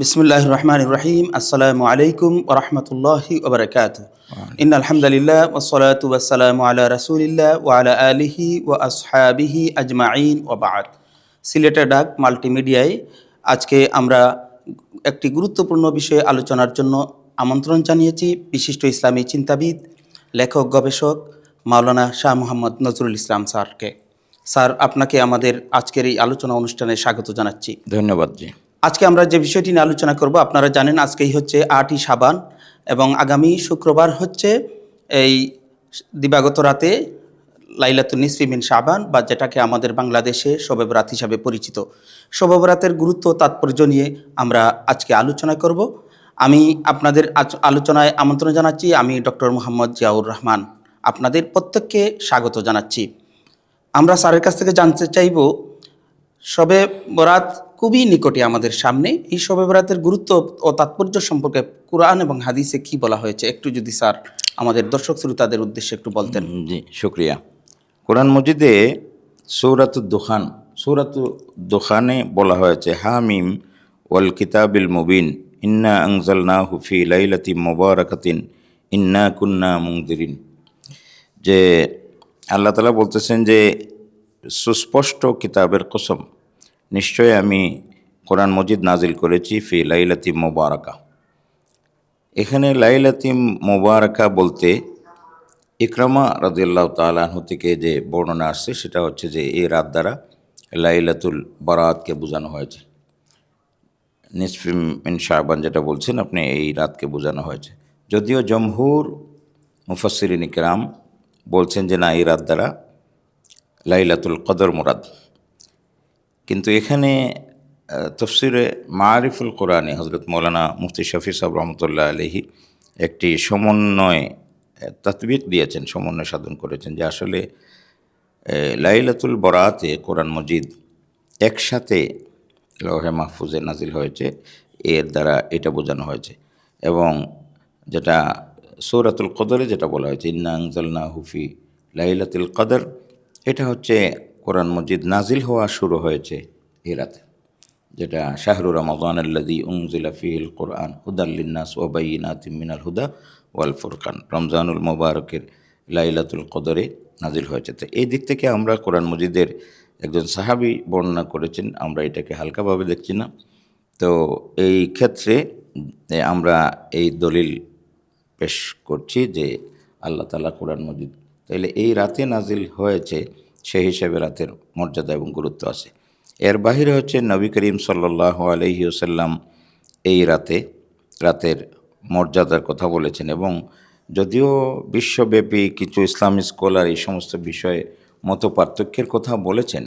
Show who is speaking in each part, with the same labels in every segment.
Speaker 1: বিসমুল্লাহ রহমান রহিম আসসালামু আলাইকুম ওরহমতুল্লাহি ওবরাকাত ইন আলহামদুলিল্লাহ ওসলাতু ওয়াসালামু আলা রাসূলিল্লাহ আলা আলিহি ওয়া আসহাবিহি আজমাইন ওয়া বাদ সিলেটের ডাক মাল্টিমিডিয়ায় আজকে আমরা একটি গুরুত্বপূর্ণ বিষয়ে আলোচনার জন্য আমন্ত্রণ জানিয়েছি বিশিষ্ট ইসলামী চিন্তাবিদ, লেখক, গবেষক মাওলানা শাহ মোহাম্মদ নজরুল ইসলাম স্যারকে। স্যার, আপনাকে আমাদের আজকের এই আলোচনা অনুষ্ঠানে স্বাগত জানাচ্ছি।
Speaker 2: ধন্যবাদ জি।
Speaker 1: আজকে আমরা যে বিষয়টি নিয়ে আলোচনা করব, আপনারা জানেন আজকেই হচ্ছে আটই সাবান এবং আগামী শুক্রবার হচ্ছে এই দিবাগত রাতে লাইলাতুল নিসফি মিন সাবান বা যেটাকে আমাদের বাংলাদেশে শবেব রাত হিসাবে পরিচিত। শবেব রাতের গুরুত্ব তাৎপর্য নিয়ে আমরা আজকে আলোচনা করব। আমি আপনাদের আলোচনায় আমন্ত্রণ জানাচ্ছি, আমি ডক্টর মোহাম্মদ জিয়াউর রহমান। আপনাদের প্রত্যেককে স্বাগত জানাচ্ছি। আমরা স্যারের কাছ থেকে জানতে চাইব শবে বরাত খুবই নিকটে আমাদের সামনে। এই শবে বরাতের গুরুত্ব ও তাৎপর্য সম্পর্কে কোরআন এবং হাদিসে কি বলা হয়েছে একটু যদি স্যার আমাদের দর্শক শ্রোতাদের উদ্দেশ্যে একটু বলতেন।
Speaker 2: জি, শুক্রিয়া। কোরআন মজিদে সৌরাত দোখান সৌরাত দোখানে বলা হয়েছে, হামিম ওয়াল কিতাবিল মুবিন, ইন্না আংজাল না হুফি লাইলাতি মোবারকাতিন, ইন্না কুন্না মুংদিরিন যে আল্লাহ তালা বলতেছেন যে সুস্পষ্ট কিতাবের কসম নিশ্চয় আমি কোরআন মজিদ নাজিল করেছি ফি লাইলাতি মোবারকা। এখানে লাইলাতিম মোবারকা বলতে ইকরামা রাদিয়াল্লাহ তালাহু থেকে যে বর্ণনা আসছে, সেটা হচ্ছে যে এই রাত দ্বারা লাইলাতুল বারাতকে বোঝানো হয়েছে। নিসফিম ইন শাহবান যেটা বলছেন, আপনি এই রাতকে বোঝানো হয়েছে। যদিও জমহুর মুফাসরিন ইকরাম বলছেন যে না, এই রাত দ্বারা লাইলাতুল কদর মুরাদ। কিন্তু এখানে তফসিরে মারিফুল কোরআনে হজরত মৌলানা মুফতি শফি সাহেব রহমতুল্লাহ আলহি একটি সমন্বয় তাতবিক দিয়েছেন, সমন্বয় সাধন করেছেন যে আসলে লাইলাতুল বরাতে কোরআন মজিদ একসাথে লহে মাহফুজে নাজিল হয়েছে, এর দ্বারা এটা বোঝানো হয়েছে। এবং যেটা সৌরাতুল কদরে যেটা বলা হয়েছে, ইন্না আংজালনা হুফি লাইলাতুল কদর এটা হচ্ছে কোরআন মজিদ নাজিল হওয়া শুরু হয়েছে এই রাতে, যেটা শাহরু রমাদান আল্লাদি কোরআন হুদাল্লিনাস ওবাইনাতিম মিনাল হুদা ওয়াল ফুরকান। রমজানুল মোবারকের লাইলাতুল কদরে নাজিল হয়েছে। তো এই দিক থেকে আমরা কোরআন মজিদের একজন সাহাবি বর্ণনা করেছেন, আমরা এটাকে হালকাভাবে দেখছি না। তো এই ক্ষেত্রে আমরা এই দলিল পেশ করছি যে আল্লাহ তালা কোরআন মজিদ, তাইলে এই রাতে নাজিল হয়েছে সেই হিসেবে রাতের মর্যাদা এবং গুরুত্ব আছে। এর বাহিরে হচ্ছে নবী করিম সাল্লাহ আলহি ওসাল্লাম এই রাতে রাতের মর্যাদার কথা বলেছেন এবং যদিও বিশ্বব্যাপী কিছু ইসলামী স্কলার এই সমস্ত বিষয়ে মত পার্থক্যের কথা বলেছেন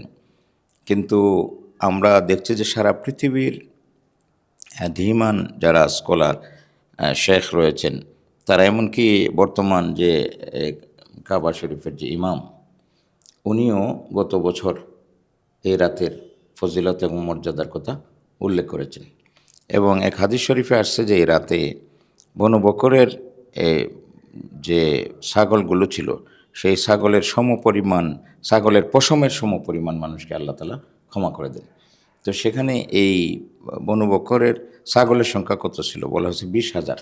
Speaker 2: কিন্তু আমরা দেখছি যে সারা পৃথিবীর হ্যাঁ, ধীমান যারা স্কলার আহ, শেখ রয়েছেন তারা এমনকি বর্তমান যে কাবা শরীফের যে ইমাম উনিও গত বছর এই রাতের ফজিলত এবং মর্যাদার কথা উল্লেখ করেছেন এবং এক হাদিস শরীফে আসছে যে এই রাতে বনু বকরের যে ছাগলগুলো ছিল, সেই ছাগলের সমপরিমাণ, ছাগলের পশমের সমপরিমাণ মানুষকে আল্লাহ তালা ক্ষমা করে দেন। তো সেখানে এই বনু বকরের ছাগলের সংখ্যা কত ছিল? বলা হয়েছে বিশ হাজার।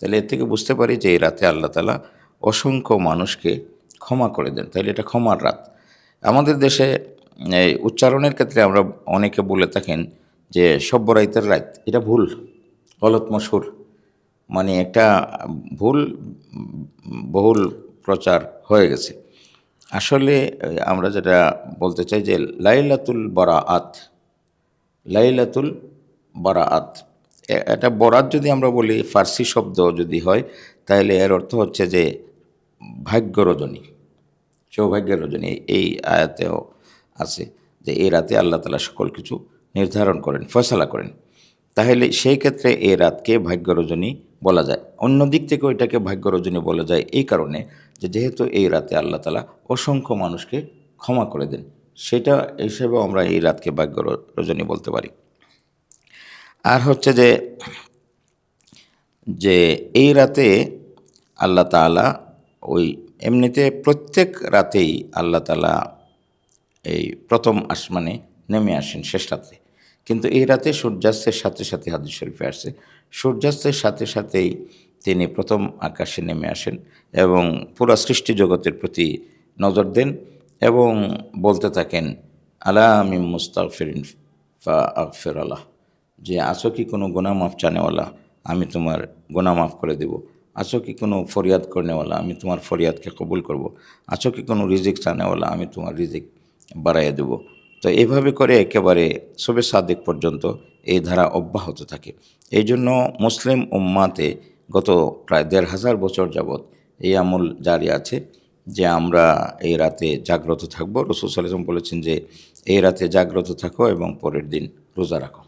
Speaker 2: তাহলে এর থেকে বুঝতে পারি যে এই রাতে আল্লাহ তালা অসংখ্য মানুষকে ক্ষমা করে দেন তাহলে এটা ক্ষমার রাত। আমাদের দেশে এই উচ্চারণের ক্ষেত্রে আমরা অনেকে বলে থাকেন যে সব্যরাইতের রাত, এটা ভুল, গলত মশুর। মানে একটা ভুল, বহুল প্রচার হয়ে গেছে। আসলে আমরা যেটা বলতে চাই যে লাইলাতুল বরাআত লাইলাতুল বরাআত এটা বরাত যদি আমরা বলি, ফার্সি শব্দ যদি হয় তাহলে এর অর্থ হচ্ছে যে ভাগ্য রজনী সৌভাগ্যের রজনী এই আয়াতেও আছে যে এই রাতে আল্লাহ তালা সকল কিছু নির্ধারণ করেন, ফয়সালা করেন। তাহলে সেই ক্ষেত্রে এই রাতকে ভাগ্য রজনী বলা যায়। অন্য দিক থেকেও এটাকে ভাগ্য রজনী বলা যায় এই কারণে যে যেহেতু এই রাতে আল্লাহ তালা অসংখ্য মানুষকে ক্ষমা করে দেন, সেটা হিসেবেও আমরা এই রাতকে ভাগ্য রজনী বলতে পারি। আর হচ্ছে যে যে এই রাতে আল্লাহ তালা ওই এমনিতে প্রত্যেক রাতেই আল্লাহ তালা এই প্রথম আসমানে নেমে আসেন শেষ রাতে। কিন্তু এই রাতে সূর্যাস্তের সাথে সাথে হাদিস শরীফে আসছে, সূর্যাস্তের সাথে সাথেই তিনি প্রথম আকাশে নেমে আসেন এবং পুরো সৃষ্টি জগতের প্রতি নজর দেন এবং বলতে থাকেন, আলা আমি মুস্তাফিরিন ফা আকফির আল্লাহ যে, আছো কি কোনো গোনা মাফ চানেওয়ালা? আমি তোমার গোনা মাফ করে দেব। আছো কি কোনো ফরিয়াদ করনেওয়ালা? আমি তোমার ফরিয়াদকে কবুল করব। আছো কি কোনো রিজিক চানেওয়ালা? আমি তোমার রিজিক বাড়াইয়া দেব। তো এভাবে করে একেবারে সবে সাদেক পর্যন্ত এই ধারা অব্যাহত থাকে। এই জন্য মুসলিম উম্মাতে গত প্রায় দেড় হাজার বছর যাবৎ এই আমল জারি আছে যে আমরা এই রাতে জাগ্রত থাকব। রসুল সাল্লাম বলেছেন যে, এই রাতে জাগ্রত থাকো এবং পরের দিন রোজা রাখো।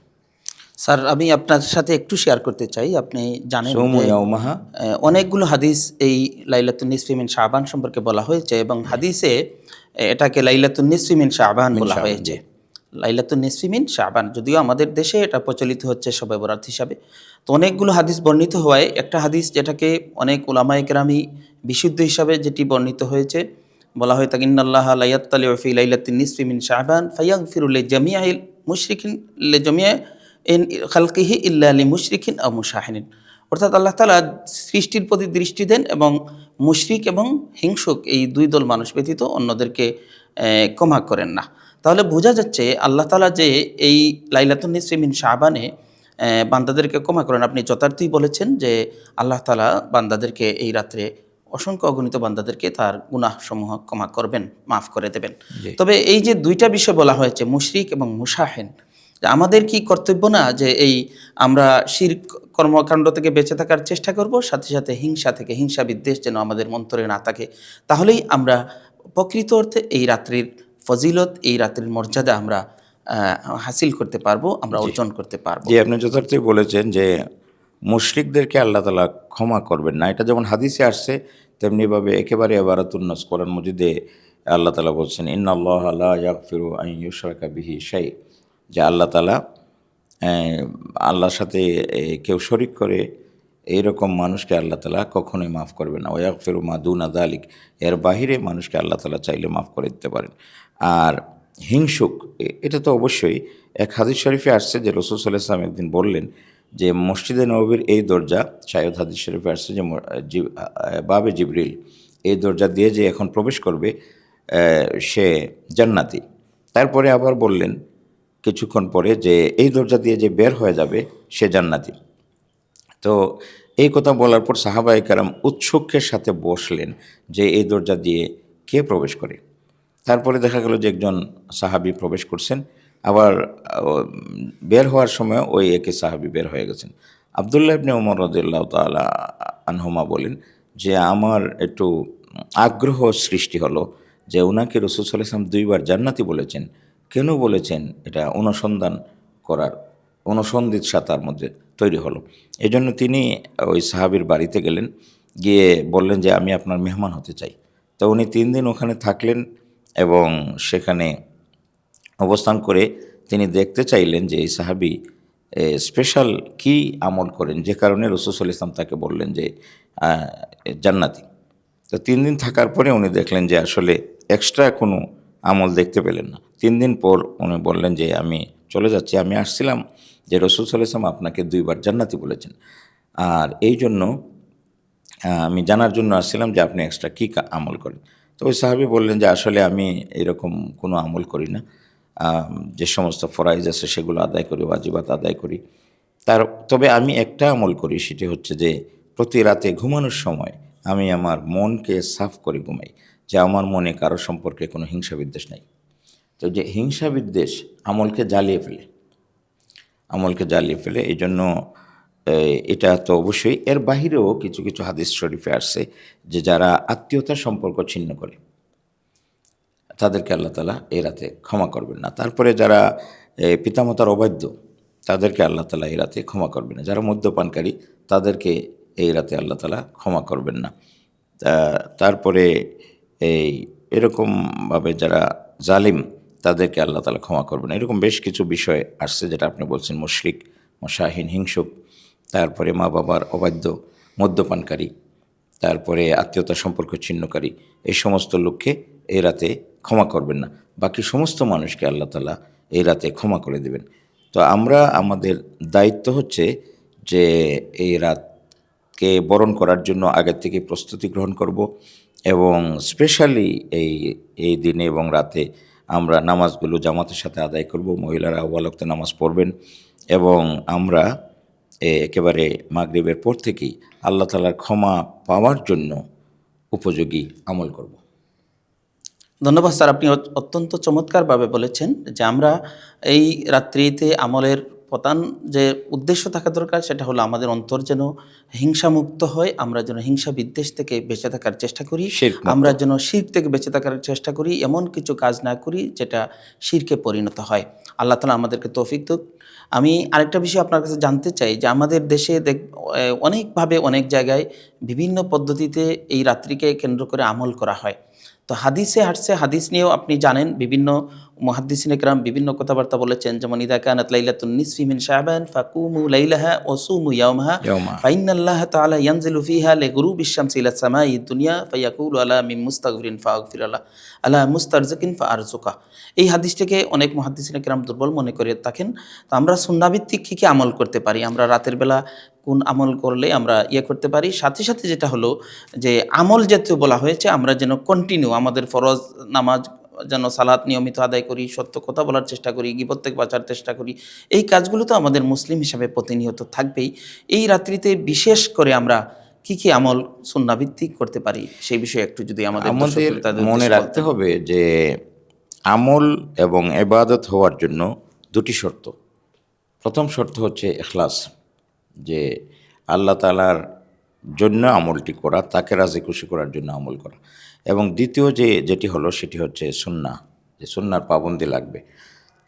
Speaker 1: স্যার আমি আপনার সাথে একটু শেয়ার করতে চাই। আপনি জানেন অনেকগুলো হাদিস এই লাইলাতুন নিসফিমিন শাহবান সম্পর্কে বলা হয়েছে এবং হাদিসে এটাকে লাইলাতুন নিসফিমিন শাহবান বলা হয়েছে। লাইলাতুন নিসফিমিন শাহবান যদিও আমাদের দেশে এটা প্রচলিত হচ্ছে সবে বরাত হিসাবে। তো অনেকগুলো হাদিস বর্ণিত হওয়ায় একটা হাদিস যেটাকে অনেক ওলামায়ে কেরামি বিশুদ্ধ হিসাবে যেটি বর্ণিত হয়েছে বলা হয় তাকে ইন্নাল্লাহ লাইয়াত্তালি ফি লাইলাতিন নিসফিমিন শাহবান ফায়াগফিরুল জামিয়াইল মুশরিকিন লে জামিয়া ইন খালকিহি ইল্লা আলী মুশরিকিন আও মুশাহিনিন অর্থাৎ আল্লাহ তাআলা সৃষ্টির প্রতি দৃষ্টি দেন এবং মুশরিক এবং হিংসুক এই দুই দল মানুষ ব্যতীত অন্যদেরকে ক্ষমা করেন না। তাহলে বোঝা যাচ্ছে আল্লাহ তাআলা যে এই লাইলাতুন নিসফিমিন শাহবানে বান্দাদেরকে ক্ষমা করেন। আপনি যথার্থই বলেছেন যে আল্লাহ তাআলা বান্দাদেরকে এই রাত্রে অসংখ্য অগণিত বান্দাদেরকে তার গুনাহসমূহ ক্ষমা করবেন মাফ করে দেবেন। তবে এই যে দুইটা বিষয় বলা হয়েছে মুশরিক এবং মুশাহেন আমাদের কি কর্তব্য না যে এই আমরা শির কর্মকাণ্ড থেকে বেঁচে থাকার চেষ্টা করব সাথে সাথে হিংসা থেকে হিংসা বিদ্বেষ যেন আমাদের মন্তরে না থাকে? তাহলেই আমরা প্রকৃত অর্থে এই রাত্রির ফজিলত এই রাত্রির মর্যাদা আমরা হাসিল করতে পারব আমরা অর্জন করতে পারব।
Speaker 2: জি আপনি যথার্থই বলেছেন যে মুশরিকদেরকে আল্লাহ তালা ক্ষমা করবেন না। এটা যেমন হাদিসে আসছে তেমনিভাবে একেবারে আবারাতুন্নাস কোরআন মজিদে আল্লাহ তালা বলছেন ইন আল্লাহ আল্লাহ ইয়াকফিরু আইন ইউসরাকা বিহি শাই যে আল্লাহ তালা আল্লাহর সাথে কেউ শরিক করে, এইরকম মানুষকে আল্লাহ তালা কখনোই মাফ করবে না। ওয়াক ফেরু মাদুন আদালিক এর বাহিরে মানুষকে আল্লাহ তালা চাইলে মাফ করে দিতে পারেন। আর হিংসুক এটা তো অবশ্যই, এক হাদিস শরীফে আসছে যে রসুল সাল্লাহ ইসলাম একদিন বললেন যে, মসজিদে নবীর এই দরজা, শায়দ হাদিস শরীফে আসছে যে বাবে জিবরিল, এই দরজা দিয়ে যে এখন প্রবেশ করবে সে জান্নাতি। তারপরে আবার বললেন কিছুক্ষণ পরে যে এই দরজা দিয়ে যে বের হয়ে যাবে সে জান্নাতি। তো এই কথা বলার পর সাহাবাই কারাম উৎসুকের সাথে বসলেন যে এই দরজা দিয়ে কে প্রবেশ করে। তারপরে দেখা গেল যে একজন সাহাবি প্রবেশ করছেন। আবার বের হওয়ার সময় ওই একে সাহাবি বের হয়ে গেছেন। আবদুল্লাহ ইবনে ওমর রদুল্লাহ তালা আনহুমা বলেন যে আমার একটু আগ্রহ সৃষ্টি হলো যে ওনাকে রসুল সাল্লাহ ইসলাম দুইবার জান্নাতি বলেছেন। কেন বলেছেন এটা অনুসন্ধান করার অনুসন্ধিৎসা তার মধ্যে তৈরি হলো। এই জন্য তিনি ওই সাহাবির বাড়িতে গেলেন, গিয়ে বললেন যে, আমি আপনার মেহমান হতে চাই। তো উনি তিন দিন ওখানে থাকলেন এবং সেখানে অবস্থান করে তিনি দেখতে চাইলেন যে, এই সাহাবি স্পেশাল কি আমল করেন? যে কারণে রসুল ইসলাম তাকে বললেন যে জান্নাতি। তো তিন দিন থাকার পরে উনি দেখলেন যে, আসলে এক্সট্রা কোনো আমল দেখতে পেলেন না। তিন দিন পর উনি বললেন যে, আমি চলে যাচ্ছি, আমি আসছিলাম যে রসুল সাল্লাম আপনাকে দুইবার জান্নাতি বলেছেন। আর এই জন্য আমি জানার জন্য আসছিলাম যে, আপনি এক্সট্রা কী আমল করেন? তো ওই সাহাবি বললেন যে, আসলে আমি এরকম কোনো আমল করি না। যে সমস্ত ফরাইজ আছে সেগুলো আদায় করি, ওয়াজিবাত আদায় করি। তার, তবে আমি একটা আমল করি, সেটি হচ্ছে যে, প্রতি রাতে ঘুমানোর সময় আমি আমার মনকে সাফ করে ঘুমাই, যে আমার মনে কারও সম্পর্কে কোনো হিংসা বিদ্বেষ নাই। তো যে হিংসা বিদ্বেষ আমলকে জ্বালিয়ে ফেলে, আমলকে জ্বালিয়ে ফেলে, এই জন্য এটা তো অবশ্যই। এর বাহিরেও কিছু কিছু হাদিস শরীফে আসছে যে যারা আত্মীয়তার সম্পর্ক ছিন্ন করে, তাদেরকে আল্লাহ তালা এই রাতে ক্ষমা করবেন না। তারপরে যারা পিতামাতার অবাধ্য, তাদেরকে আল্লাহ তালা এই রাতে ক্ষমা করবেন না। যারা মদ্যপানকারী, তাদেরকে এই রাতে আল্লাহ তালা ক্ষমা করবেন না। তারপরে এই এরকমভাবে যারা জালিম তাদেরকে আল্লাহ তালা ক্ষমা করবেন। এরকম বেশ কিছু বিষয় আসছে যেটা আপনি বলছেন, মুশরিক, মশাহীন, হিংসুক, তারপরে মা বাবার অবাধ্য, মদ্যপানকারী, তারপরে আত্মীয়তা সম্পর্ক ছিন্নকারী, এই সমস্ত লোককে এই রাতে ক্ষমা করবেন না। বাকি সমস্ত মানুষকে আল্লাহ তালা এই রাতে ক্ষমা করে দেবেন। তো আমরা, আমাদের দায়িত্ব হচ্ছে যে এই রাতকে বরণ করার জন্য আগের থেকে প্রস্তুতি গ্রহণ করব এবং স্পেশালি এই এই দিনে এবং রাতে আমরা নামাজগুলো জামাতের সাথে আদায় করব, মহিলারা আওয়ালক্তে নামাজ পড়বেন এবং আমরা একেবারে মাগরীবের পর থেকেই আল্লাহ তালার ক্ষমা পাওয়ার জন্য উপযোগী আমল করব।
Speaker 1: ধন্যবাদ স্যার, আপনি অত্যন্ত চমৎকারভাবে বলেছেন যে আমরা এই রাত্রিতে আমলের প্রধান যে উদ্দেশ্য থাকা দরকার সেটা হলো আমাদের অন্তর যেন হিংসামুক্ত হয় আমরা যেন হিংসা বিদ্বেষ থেকে বেঁচে থাকার চেষ্টা করি আমরা যেন শির থেকে বেঁচে থাকার চেষ্টা করি এমন কিছু কাজ না করি যেটা শিরকে পরিণত হয়। আল্লাহ তালা আমাদেরকে তৌফিক দুক। আমি আরেকটা বিষয় আপনার কাছে জানতে চাই যে আমাদের দেশে দেখ অনেকভাবে অনেক জায়গায় বিভিন্ন পদ্ধতিতে এই রাত্রিকে কেন্দ্র করে আমল করা হয়। তো হাদিসে হাটসে হাদিস নিয়েও আপনি জানেন বিভিন্ন মহাদ্দিসিন একরাম বিভিন্ন কথাবার্তা বলেছেন যেমন ইদা কানাত লাইলাতুন নিসফি মিন শাবান ফাকুমু লাইলাহা ওয়া সুমু ফাইন আল্লাহ তাআলা ইয়ানজিলু ফিহা বিশ্বাম শামসি ইলা সামাই দুনিয়া ফায়াকুলু আলা মিন মুস্তাগফিরিন ফাগফির আলা আলা মুস্তারজিকিন ফাআরজুকা এই হাদিসটিকে অনেক মহাদ্দিসিন একরাম দুর্বল মনে করে থাকেন। তো আমরা সুন্নাভিত্তিক কী কী আমল করতে পারি? আমরা রাতের বেলা কোন আমল করলে আমরা ইয়ে করতে পারি? সাথে সাথে যেটা হলো যে আমল জাতীয় বলা হয়েছে আমরা যেন কন্টিনিউ আমাদের ফরজ নামাজ যেন সালাত নিয়মিত আদায় করি সত্য কথা বলার চেষ্টা করি গিবত থেকে বাঁচার চেষ্টা করি এই কাজগুলো তো আমাদের মুসলিম হিসাবে প্রতিনিয়ত থাকবেই। এই রাত্রিতে বিশেষ করে আমরা কি কি আমল সুন্নাভিত্তিক করতে পারি সেই বিষয়ে একটু যদি আমাদের
Speaker 2: মনে রাখতে হবে যে আমল এবং এবাদত হওয়ার জন্য দুটি শর্ত। প্রথম শর্ত হচ্ছে এখলাস যে আল্লাহ তালার জন্য আমলটি করা তাকে রাজি খুশি করার জন্য আমল করা। এবং দ্বিতীয় যে, যেটি হলো সেটি হচ্ছে সুন্না যে সুন্নার পাবন্দি লাগবে।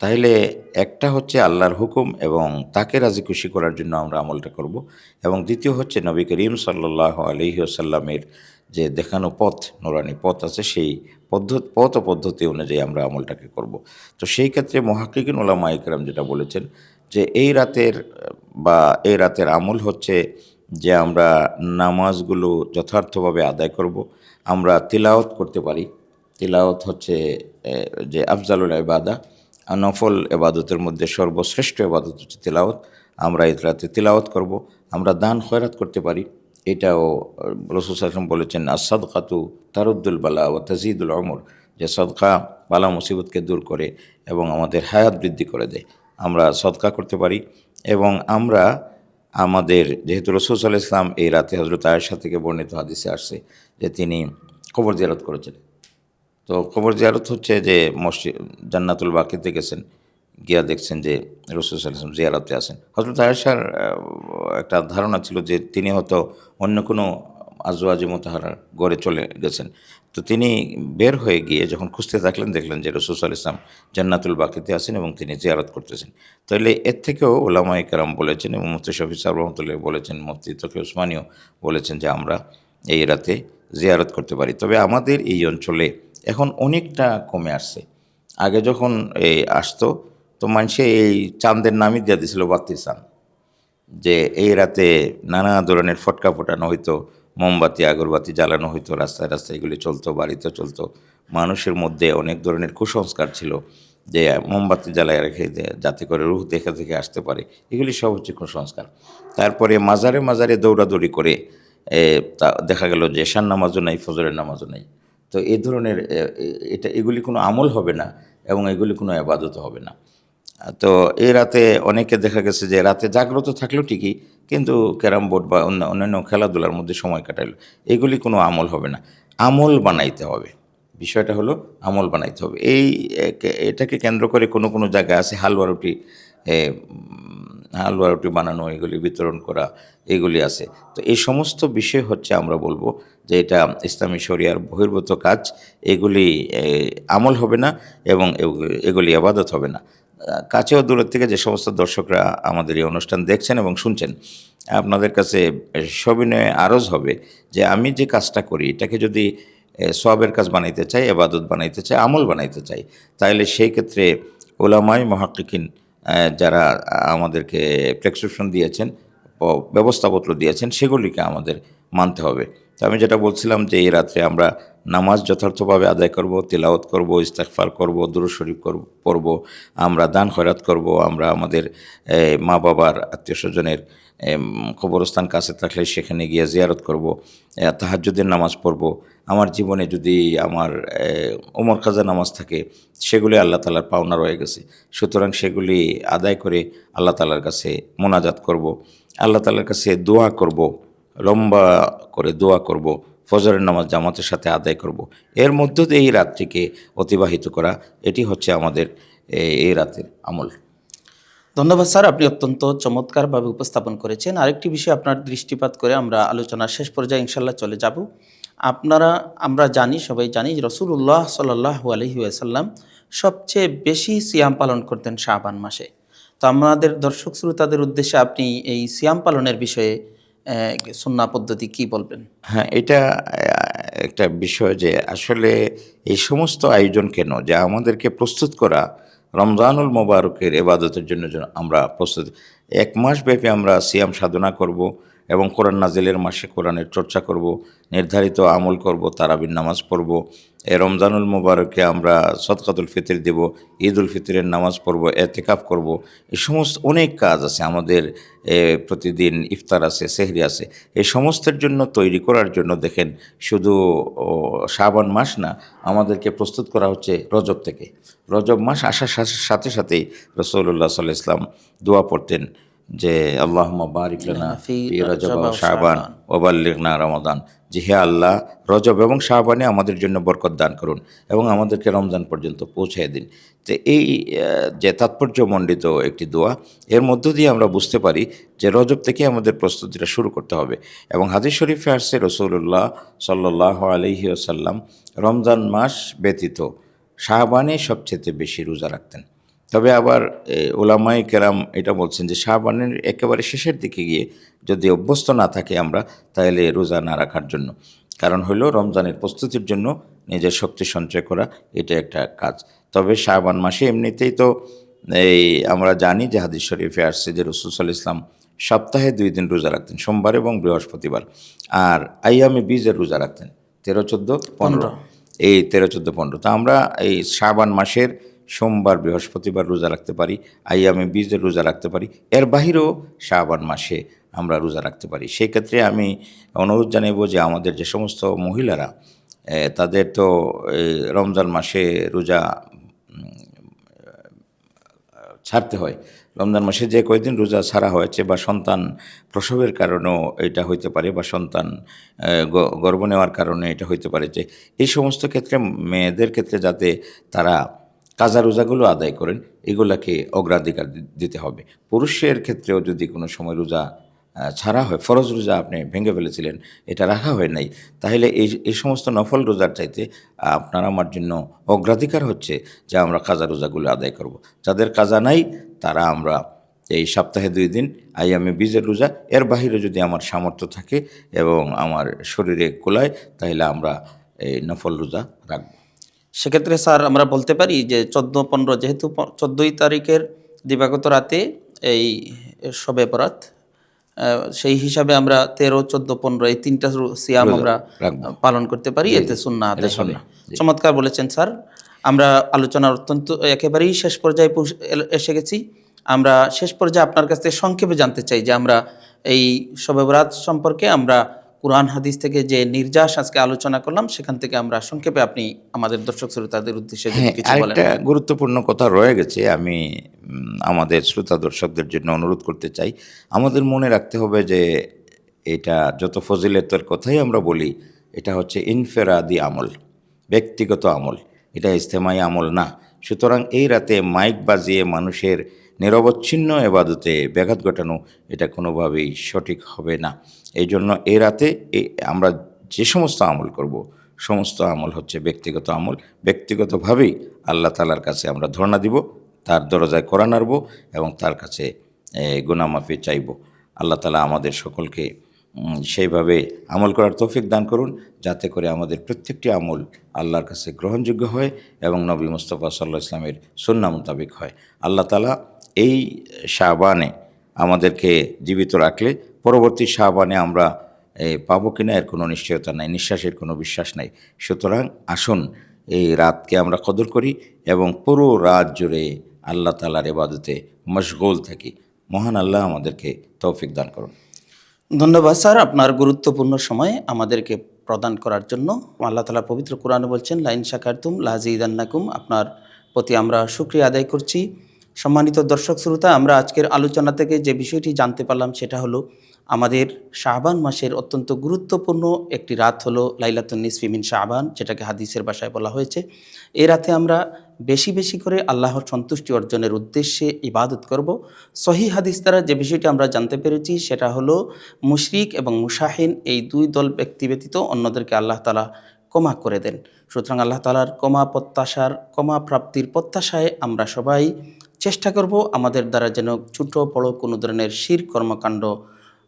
Speaker 2: তাহলে একটা হচ্ছে আল্লাহর হুকুম এবং তাকে রাজি খুশি করার জন্য আমরা আমলটা করব এবং দ্বিতীয় হচ্ছে নবী করিম সাল্লাহ আলহি আসাল্লামের যে দেখানো পথ, নোরানি পথ আছে সেই পদ্ধতি পথ পদ্ধতি অনুযায়ী আমরা আমলটাকে করব। তো সেই ক্ষেত্রে মহাকিকিন ওলামা ইকরাম যেটা বলেছেন যে এই রাতের, বা এই রাতের আমল হচ্ছে যে আমরা নামাজগুলো যথার্থভাবে আদায় করব আমরা তিলাওত করতে পারি। তিলাওত হচ্ছে যে আফজালুল আর নফল এবাদতের মধ্যে সর্বশ্রেষ্ঠ এবাদত হচ্ছে তিলাওত আমরা এই রাতে তিলাওয়াত করব, আমরা দান খয়রাত করতে পারি। এটাও রসুল আসলাম বলেছেন আসাদ খাতু তারুদ্দুল বালা ও তাজিদুল অমর যে সদকা বালা মুসিবতকে দূর করে এবং আমাদের হায়াত বৃদ্ধি করে দেয়। আমরা সদকা করতে পারি এবং আমরা আমাদের, যেহেতু রসুল সাল্লাহ ইসলাম এই রাতে হজরত আয়েশা থেকে বর্ণিত হাদিসে আসছে যে তিনি কবর জিয়ারত করেছেন তো কবর জিয়ারত হচ্ছে যে মসজিদ, জান্নাতুল বাকিতে গেছেন, গিয়া দেখছেন যে রসুল সাল্লাম জিয়ারতে আসেন হজরত আয়েশার একটা ধারণা ছিল যে তিনি হয়তো অন্য কোনো আজওয়াজি মোতাহারার গড়ে চলে গেছেন। তো তিনি বের হয়ে গিয়ে যখন খুঁজতে থাকলেন, দেখলেন যে রসুল সাল ইসলাম জান্নাতুল বাকিতে আছেন এবং তিনি জিয়ারত করতেছেন। তাহলে এর থেকেও ওলামাই কারাম বলেছেন এবং মুফতি শফি সাহেব রহমতুল্লাহ বলেছেন, মুফতি তকি ওসমানীও বলেছেন যে আমরা এই রাতে জিয়ারত করতে পারি। তবে আমাদের এই অঞ্চলে এখন অনেকটা কমে আসছে। আগে যখন এই আসতো, তো মানুষে এই চাঁদের নামই দিয়ে দিয়েছিল বাত্তির চাঁদ। যে এই রাতে নানা ধরনের ফটকা ফোটানো হইতো মোমবাতি, আগরবাতি জ্বালানো হইতো, রাস্তায় রাস্তায় এগুলি চলতো, বাড়িতে চলতো। মানুষের মধ্যে অনেক ধরনের কুসংস্কার ছিল যে মোমবাতি জ্বালায় রেখে যাতে করে রুহ দেখে দেখে আসতে পারে। এগুলি সব হচ্ছে কুসংস্কার। তারপরে মাজারে মাজারে দৌড়াদৌড়ি করে দেখা গেল যে শান নামাজও নাই, ফজরের নামাজও নাই। তো এই ধরনের এটা, এগুলি কোনো আমল হবে না এবং এগুলি কোনো আবাদত হবে না। তো এই রাতে অনেকে দেখা গেছে যে রাতে জাগ্রত থাকলেও ঠিকই, কিন্তু ক্যারাম বোর্ড বা অন্য অন্যান্য খেলাধুলার মধ্যে সময় কাটাইলো। এগুলি কোনো আমল হবে না। আমল বানাইতে হবে। বিষয়টা হলো আমল বানাইতে হবে। এই এটাকে কেন্দ্র করে কোনো কোনো জায়গায় আছে হালুয়া রুটি হালুয়া রুটি বানানো, এগুলি বিতরণ করা, এগুলি আছে। তো এই সমস্ত বিষয় হচ্ছে আমরা বলব যে এটা ইসলামী শরিয়ার বহির্ভূত কাজ। এগুলি আমল হবে না এবং এগুলি আবাদত হবে না। কাছে ও দূরের থেকে যে সমস্ত দর্শকরা আমাদের এই অনুষ্ঠান দেখছেন এবং শুনছেন, আপনাদের কাছে সবিনয়ে আরজ হবে যে আমি যে কাজটা করি, এটাকে যদি সবের কাজ বানাইতে চাই, এবাদত বানাইতে চাই, আমল বানাইতে চাই তাহলে সেই ক্ষেত্রে ওলামাই মহাকিকিন যারা আমাদেরকে প্রেসক্রিপশন দিয়েছেন ব্যবস্থাপত্র দিয়েছেন, সেগুলিকে আমাদের মানতে হবে। তো আমি যেটা বলছিলাম যে এই রাত্রে আমরা নামাজ যথার্থভাবে আদায় করব, তিলাওয়াত করব ইস্তেকফার করব শরীফ করব পড়ব, আমরা দান খয়রাত করব, আমরা আমাদের মা বাবার আত্মীয় স্বজনের কবরস্থান কাছে থাকলে সেখানে গিয়ে জিয়ারত করব তাহাজ্জুদের নামাজ পড়ব। আমার জীবনে যদি আমার ওমর খাজা নামাজ থাকে, সেগুলি আল্লাহ তালার পাওনা রয়ে গেছে। সুতরাং সেগুলি আদায় করে আল্লাহ তালার কাছে মোনাজাত করব। আল্লাহ তালার কাছে দোয়া করব, লম্বা করে দোয়া করব। ফজরের নামাজ জামাতের সাথে আদায় করব। এর মধ্য দিয়ে এই রাত্রিকে অতিবাহিত করা, এটি হচ্ছে আমাদের এই রাতের আমল।
Speaker 1: ধন্যবাদ স্যার, আপনি অত্যন্ত চমৎকারভাবে উপস্থাপন করেছেন। আরেকটি বিষয় আপনার দৃষ্টিপাত করে আমরা আলোচনার শেষ পর্যায়ে ইনশাল্লাহ চলে যাব। আপনারা, আমরা জানি, সবাই জানি রসুল্লাহ সাল্লাহ আলহি আসাল্লাম সবচেয়ে বেশি সিয়াম পালন করতেন শাহবান মাসে। তো আমাদের দর্শক শ্রোতাদের উদ্দেশ্যে আপনি এই সিয়াম পালনের বিষয়ে সুন্না পদ্ধতি কি বলবেন?
Speaker 2: হ্যাঁ এটা একটা বিষয় যে আসলে এই সমস্ত আয়োজন কেন? যা আমাদেরকে প্রস্তুত করা, রমজানুল মোবারকের এবাদতের জন্য আমরা প্রস্তুত, এক মাস ব্যাপী আমরা সিয়াম সাধনা করব এবং কোরআন নাজিলের মাসে কোরআনের চর্চা করব, নির্ধারিত আমল করব, তারাবির নামাজ পড়ব। এ রমজানুল মোবারকে আমরা সদকাতুল ফিতির দেব ঈদ উল ফিতরের নামাজ পড়ব, এতেকাফ করব। এই সমস্ত অনেক কাজ আছে আমাদের প্রতিদিন ইফতার আছে, সেহরি আছে। এই সমস্তের জন্য তৈরি করার জন্য দেখেন শুধু শ্রাবণ মাস না, আমাদেরকে প্রস্তুত করা হচ্ছে রজব থেকে। রজব মাস আসার সাথে সাথে সাথেই রসৌল্লাহ সাল্লাহ ইসলাম দোয়া পড়তেন। যে আল্লাহ বারিক লানা
Speaker 1: ফি
Speaker 2: ফি রজব
Speaker 1: রজব
Speaker 2: ও
Speaker 1: ও
Speaker 2: ওবাল্লিগনা রমাদান। যে হে আল্লাহ রজব এবং শাহবানে আমাদের জন্য বরকত দান করুন এবং আমাদেরকে রমজান পর্যন্ত পৌঁছে দিন। তো এই যে তাৎপর্যমণ্ডিত একটি দোয়া এর মধ্য দিয়ে আমরা বুঝতে পারি যে রজব থেকে আমাদের প্রস্তুতিটা শুরু করতে হবে এবং হাদিস শরীফে আসছে রসুল্লাহ সাল্লাহ আলহি আসাল্লাম রমজান মাস ব্যতীত শাহবানে সবচেয়ে বেশি রোজা রাখতেন। তবে আবার ওলামাই কেরাম এটা বলছেন যে শাহবানের একেবারে শেষের দিকে গিয়ে যদি অভ্যস্ত না থাকে আমরা তাহলে রোজা না রাখার জন্য। কারণ হলো রমজানের প্রস্তুতির জন্য নিজের শক্তি সঞ্চয় করা এটা একটা কাজ। তবে শাহবান মাসে এমনিতেই তো এই আমরা জানি যে হাদিস শরীফে আসছে যে রসুল ইসলাম সপ্তাহে দুই দিন রোজা রাখতেন সোমবার এবং বৃহস্পতিবার। আর আইয়ামে বীজের রোজা রাখতেন তেরো চোদ্দ পনেরো। এই তেরো চোদ্দ পনেরো। তো আমরা এই শ্রাবণ মাসের সোমবার বৃহস্পতিবার রোজা রাখতে পারি আইয়ামে বীজের রোজা রাখতে পারি। এর বাহিরেও শ্রাবণ মাসে আমরা রোজা রাখতে পারি। সেই ক্ষেত্রে আমি অনুরোধ জানাব যে আমাদের যে সমস্ত মহিলারা তাদের তো রমজান মাসে রোজা ছাড়তে হয়। রমজান মাসে যে কয়দিন রোজা ছাড়া হয়েছে বা সন্তান প্রসবের কারণেও এটা হইতে পারে বা সন্তান আহ, গ- গর্ভ নেওয়ার কারণে এটা হইতে পারে যে এই সমস্ত ক্ষেত্রে মেয়েদের ক্ষেত্রে যাতে তারা কাজা রোজাগুলো আদায় করেন, এগুলাকে অগ্রাধিকার দিতে হবে পুরুষের ক্ষেত্রেও যদি কোনো সময় রোজা ছাড়া হয়, ফরজ রোজা আপনি ভেঙে ফেলেছিলেন, এটা রাখা হয় নাই, তাহলে এই এই সমস্ত নফল রোজার চাইতে আপনার আমার জন্য অগ্রাধিকার হচ্ছে যে আমরা কাজা রোজাগুলো আদায় করব। যাদের কাজা নাই, তারা আমরা এই সপ্তাহে দুই দিন আই আইয়ামে বীজের রোজা, এর বাহিরে যদি আমার সামর্থ্য থাকে এবং আমার শরীরে কোলায়, তাহলে আমরা এই নফল রোজা রাখব
Speaker 1: সেক্ষেত্রে স্যার আমরা বলতে পারি যে চোদ্দ পনেরো যেহেতু চোদ্দোই তারিখের দিবাগত রাতে এই শবে বরাত সেই হিসাবে আমরা তেরো চোদ্দ পনেরো এই তিনটা সিয়াম আমরা পালন করতে পারি এতে সুন্না আদায় হবে চমৎকার বলেছেন স্যার। আমরা আলোচনার অত্যন্ত একেবারেই শেষ পর্যায়ে এসে গেছি। আমরা শেষ পর্যায়ে আপনার কাছ থেকে সংক্ষেপে জানতে চাই যে আমরা এই শবে বরাত সম্পর্কে আমরা কোরআন হাদিস থেকে যে নির্যাস আজকে আলোচনা করলাম সেখান থেকে আমরা সংক্ষেপে আপনি আমাদের দর্শক শ্রোতাদের উদ্দেশ্যে যদি
Speaker 2: হ্যাঁ গুরুত্বপূর্ণ কথা রয়ে গেছে আমি আমাদের শ্রোতা দর্শকদের জন্য অনুরোধ করতে চাই। আমাদের মনে রাখতে হবে যে এটা যত ফজিলতের কথাই আমরা বলি এটা হচ্ছে ইনফেরাদি আমল ব্যক্তিগত আমল। এটা ইস্তেমাই আমল না সুতরাং এই রাতে মাইক বাজিয়ে মানুষের নিরবচ্ছিন্ন এবাদতে ব্যাঘাত ঘটানো এটা কোনোভাবেই সঠিক হবে না। এই জন্য এই রাতে আমরা যে সমস্ত আমল করব, সমস্ত আমল হচ্ছে ব্যক্তিগত আমল। ব্যক্তিগতভাবেই আল্লাহ তালার কাছে আমরা ধর্ণা দিব, তার দরজায় করা আনব এবং তার কাছে গুনামাফি চাইব। আল্লাহ তালা আমাদের সকলকে সেইভাবে আমল করার তৌফিক দান করুন, যাতে করে আমাদের প্রত্যেকটি আমল আল্লাহর কাছে গ্রহণযোগ্য হয় এবং নবী মুস্তফা সাল্লাহ ইসলামের সুন্না মোতাবেক হয়। আল্লাহ তালা এই শাহবানে আমাদেরকে জীবিত রাখলে পরবর্তী শাহবানে আমরা পাবো কিনা এর কোনো নিশ্চয়তা নাই, নিঃশ্বাসের কোনো বিশ্বাস নাই। সুতরাং আসুন এই রাতকে আমরা কদর করি এবং পুরো রাত জুড়ে আল্লাহ তালার এবাদতে মশগুল থাকি। মহান আল্লাহ আমাদেরকে তৌফিক দান করুন।
Speaker 1: ধন্যবাদ স্যার, আপনার গুরুত্বপূর্ণ সময় আমাদেরকে প্রদান করার জন্য। আল্লাহ তালা পবিত্র কোরআনে বলছেন, লাইন শাকারতুম লাজিদান্নাকুম। আপনার প্রতি আমরা সুক্রিয়া আদায় করছি। সম্মানিত দর্শক শ্রোতা, আমরা আজকের আলোচনা থেকে যে বিষয়টি জানতে পারলাম, সেটা হলো আমাদের শাহবান মাসের অত্যন্ত গুরুত্বপূর্ণ একটি রাত হলো লাইলাতুন নিসফিমিন শাহবান যেটাকে হাদিসের বাসায় বলা হয়েছে। এই রাতে আমরা বেশি বেশি করে আল্লাহর সন্তুষ্টি অর্জনের উদ্দেশ্যে ইবাদত করব। সহি হাদিস দ্বারা যে বিষয়টি আমরা জানতে পেরেছি, সেটা হলো মুশরিক এবং মুশাহিন এই দুই দল ব্যক্তি ব্যতীত অন্যদেরকে আল্লাহ তালা কমা করে দেন। সুতরাং আল্লাহ তালার কমা প্রত্যাশার কমা প্রাপ্তির প্রত্যাশায় আমরা সবাই চেষ্টা করব আমাদের দ্বারা যেন ছোটো বড়ো কোনো ধরনের শির কর্মকাণ্ড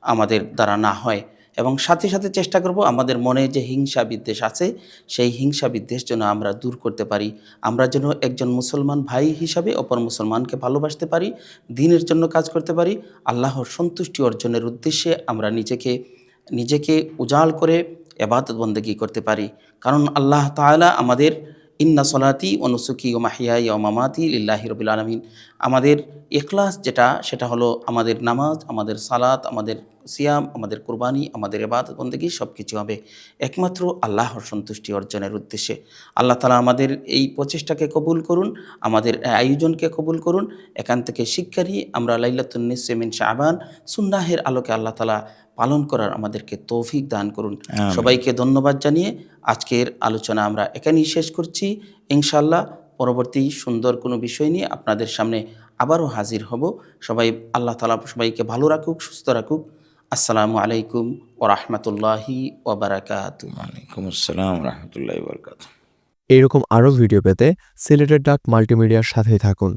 Speaker 1: আমাদের দ্বারা না হয়। এবং সাথে সাথে চেষ্টা করব আমাদের মনে যে হিংসা বিদ্বেষ আছে, সেই হিংসা বিদ্বেষ যেন আমরা দূর করতে পারি। আমরা যেন একজন মুসলমান ভাই হিসাবে অপর মুসলমানকে ভালোবাসতে পারি, দিনের জন্য কাজ করতে পারি, আল্লাহর সন্তুষ্টি অর্জনের উদ্দেশ্যে আমরা নিজেকে নিজেকে উজাড় করে এবাদত বন্দেগী করতে পারি। কারণ আল্লাহ তাআলা আমাদের ইন্না সলাতি অনুসুকি ও মাহিয়াই ও মামাতি লিল্লাহি রবিল আলমিন। আমাদের ইখলাস যেটা, সেটা হলো আমাদের নামাজ, আমাদের সালাত, আমাদের সিয়াম, আমাদের কুরবানি, আমাদের এবাদত বন্দেগী সব কিছু হবে। একমাত্র আল্লাহর সন্তুষ্টি অর্জনের উদ্দেশ্যে। আল্লাহ তালা আমাদের এই প্রচেষ্টাকে কবুল করুন, আমাদের আয়োজনকে কবুল করুন। এখান থেকে শিক্ষা নিয়ে আমরা লাইলাতুন্নিসমিন শাহবান সুন্নাহের আলোকে আল্লাহ তালা পালন করার আমাদেরকে তৌফিক দান করুন। সবাইকে ধন্যবাদ জানিয়ে আজকের আলোচনা আমরা এখানেই শেষ করছি। ইনশাল্লাহ পরবর্তী সুন্দর কোনো বিষয় নিয়ে আপনাদের সামনে আবারও হাজির হব। সবাই আল্লাহ তালা সবাইকে ভালো রাখুক সুস্থ রাখুক। আসসালামু আলাইকুম ও রহমতুল্লাহি ওবরাকাতু
Speaker 2: ওয়ালাইকুম আসসালাম রহমতুল্লাহ বরকাত
Speaker 3: এরকম আরও ভিডিও পেতে সিলেটের ডাক মাল্টিমিডিয়ার সাথেই থাকুন।